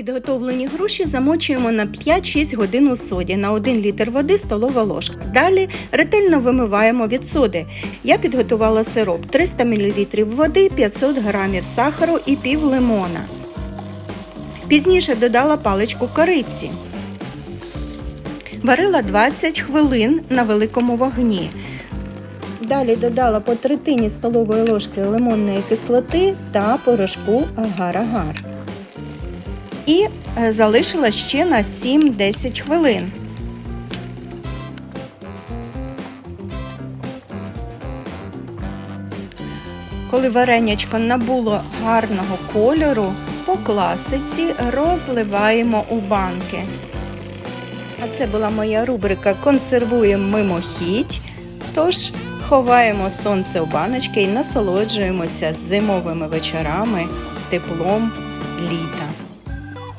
Підготовлені груші замочуємо на 5-6 годин у соді на 1 літр води столова ложка. Далі ретельно вимиваємо від соди. Я підготувала сироп 300 мл води, 500 г сахару і пів лимона. Пізніше додала паличку кориці. Варила 20 хвилин на великому вогні. Далі додала по третині столової ложки лимонної кислоти та порошку агар-агар. І е, залишила ще на 7-10 хвилин. Коли варенячко набуло гарного кольору, по класиці розливаємо у банки. А це була моя рубрика Консервуємо мимохідь. Тож ховаємо сонце у баночки і насолоджуємося зимовими вечорами, теплом літа.